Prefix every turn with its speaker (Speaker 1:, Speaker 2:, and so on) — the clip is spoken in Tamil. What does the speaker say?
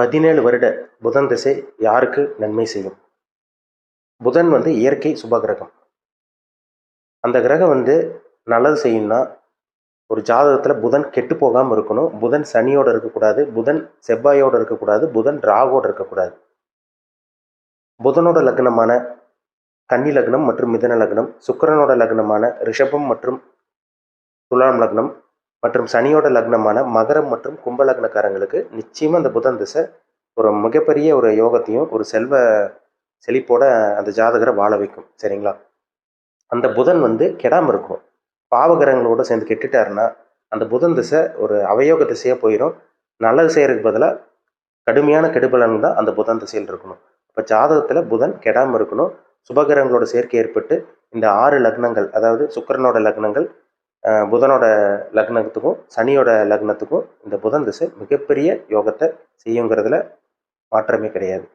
Speaker 1: பதினேழு வருட புதன் திசை யாருக்கு நன்மை செய்யும்? புதன் வந்து இயற்கை சுப கிரகம் அந்த கிரகம் வந்து நல்லது செய்யும்னா ஒரு ஜாதகத்தில் புதன் கெட்டு போகாமல் இருக்கணும். புதன் சனியோடு இருக்கக்கூடாது புதன் செவ்வாயோடு இருக்கக்கூடாது புதன் ராகோடு இருக்கக்கூடாது. புதனோட லக்னமான கன்னி லக்னம் மற்றும் மிதன லக்னம் சுக்கரனோட லக்னமான ரிஷபம் மற்றும் துலாம் லக்னம் மற்றும் சனியோட லக்னமான மகரம் மற்றும் கும்ப லக்னக்காரங்களுக்கு நிச்சயமாக அந்த புதன் திசை ஒரு மிகப்பெரிய ஒரு யோகத்தையும் ஒரு செல்வ செழிப்போட அந்த ஜாதகரை வாழ வைக்கும். சரிங்களா? அந்த புதன் வந்து கெடாமல் இருக்கும். பாவகிரகங்களோட சேர்ந்து கெட்டுட்டாருன்னா அந்த புதன் திசை ஒரு அவயோக திசையாக போயிடும் நல்லது செய்கிறதுக்கு பதிலாக கடுமையான கெடுபலன் தான் அந்த புதன் திசையில் இருக்கணும். இப்போ ஜாதகத்தில் புதன் கெடாமல் இருக்கணும். சுபகிரகங்களோட சேர்க்கை ஏற்பட்டு இந்த ஆறு லக்னங்கள் அதாவது சுக்கிரனோட லக்னங்கள் புதனோட லக்னத்துக்கும் சனியோட லக்னத்துக்கும் இந்த புதன் திசை மிகப்பெரிய யோகத்தை செய்யுங்கிறதுல மாற்றமே கிடையாது.